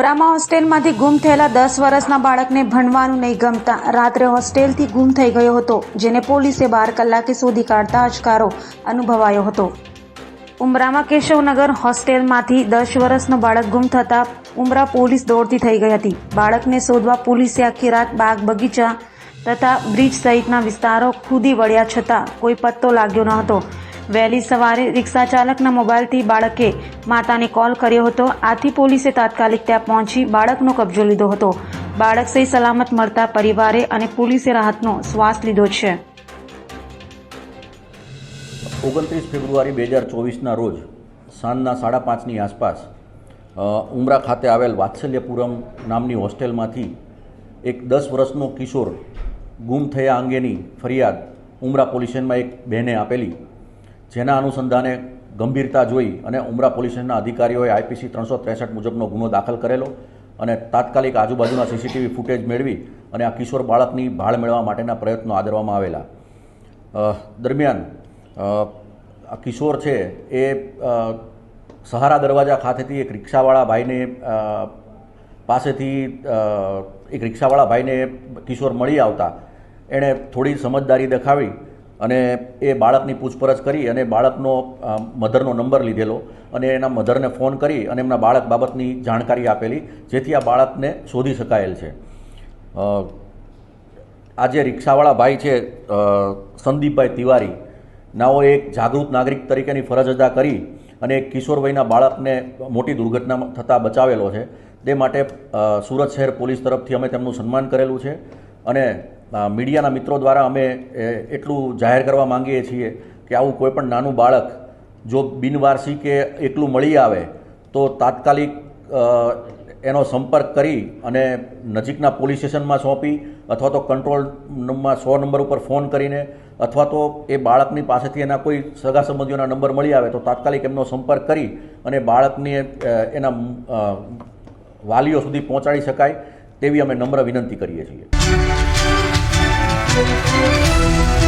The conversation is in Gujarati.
ઉમરામાં હોસ્ટેલમાંથી ગુમ થયેલા દસ વર્ષના બાળકને ભણવાનું નહીં ગમતા રાત્રે હોસ્ટેલથી ગુમ થઈ ગયો હતો, જેને પોલીસે બાર કલાકે શોધી કાઢતા અચકારો અનુભવાયો હતો. ઉમરામાં કેશવનગર હોસ્ટેલમાંથી દસ વર્ષનો બાળક ગુમ થતાં ઉમરા પોલીસ દોડતી થઈ ગઈ હતી. બાળકને શોધવા પોલીસે આખી રાત બાગ બગીચા તથા બ્રિજ સહિતના વિસ્તારો ખુદી વળ્યા છતાં કોઈ પત્તો લાગ્યો ન હતો. વહેલી સવારે રિક્ષા ચાલકના મોબાઈલથી બાળકે માતાને કોલ કર્યો હતો. આથી પોલીસે તાત્કાલિક ત્યાં પહોંચી બાળકનો કબજો લીધો હતો. બાળક સહી સલામત મળતા પરિવારે અને પોલીસે રાહતનો શ્વાસ લીધો છે. ઓગણત્રીસ ફેબ્રુઆરી બે હજાર ચોવીસના રોજ સાંજના સાડા પાંચની આસપાસ ઉમરા ખાતે આવેલ વાત્સલ્યપુરમ નામની હોસ્ટેલમાંથી એક દસ વર્ષનો કિશોર ગુમ થયા અંગેની ફરિયાદ ઉમરા પોલીસમાં એક બહેને આપેલી. જેના અનુસંધાને ગંભીરતા જોઈ અને ઉમરા પોલીસ સ્ટેશનના અધિકારીઓએ આઈપીસી ત્રણસો ત્રેસઠ મુજબનો ગુનો દાખલ કરેલો અને તાત્કાલિક આજુબાજુના સીસીટીવી ફૂટેજ મેળવી અને આ કિશોર બાળકની ભાળ મેળવવા માટેના પ્રયત્નો આદરવામાં આવેલા. દરમિયાન આ કિશોર છે એ સહારા દરવાજા ખાતેથી એક રિક્ષાવાળા ભાઈને પાસેથી એક રિક્ષાવાળા ભાઈને કિશોર મળી આવતા. એણે થોડી સમજદારી દેખાવી અને એ બાળકની પૂછપરછ કરી અને બાળકનો મધરનો નંબર લીધેલો અને એના મધરને ફોન કરી અને એમના બાળક બાબતની જાણકારી આપેલી, જેથી આ બાળકને શોધી શકાયેલ છે. આ જે રિક્ષાવાળા ભાઈ છે સંદીપભાઈ તિવારી, નાઓ એક જાગૃત નાગરિક તરીકેની ફરજ અદા કરી અને એક કિશોર વયના બાળકને મોટી દુર્ઘટના થતાં બચાવેલો છે. તે માટે સુરત શહેર પોલીસ તરફથી અમે તેમનું સન્માન કરેલું છે અને મીડિયાના મિત્રો દ્વારા અમે એટલું જાહેર કરવા માંગીએ છીએ કે આવું કોઈપણ નાનું બાળક જો બિનવારસી કે એકલું મળી આવે, તો તાત્કાલિક એનો સંપર્ક કરી અને નજીકના પોલીસ સ્ટેશનમાં સોંપી અથવા તો કંટ્રોલ રૂમમાં સો નંબર ઉપર ફોન કરીને અથવા તો એ બાળકની પાસેથી એના કોઈ સગા સંબંધીઓના નંબર મળી આવે, તો તાત્કાલિક એમનો સંપર્ક કરી અને બાળકને એના વાલીઓ સુધી પહોંચાડી શકાય, તેવી અમે નમ્ર વિનંતી કરીએ છીએ. Música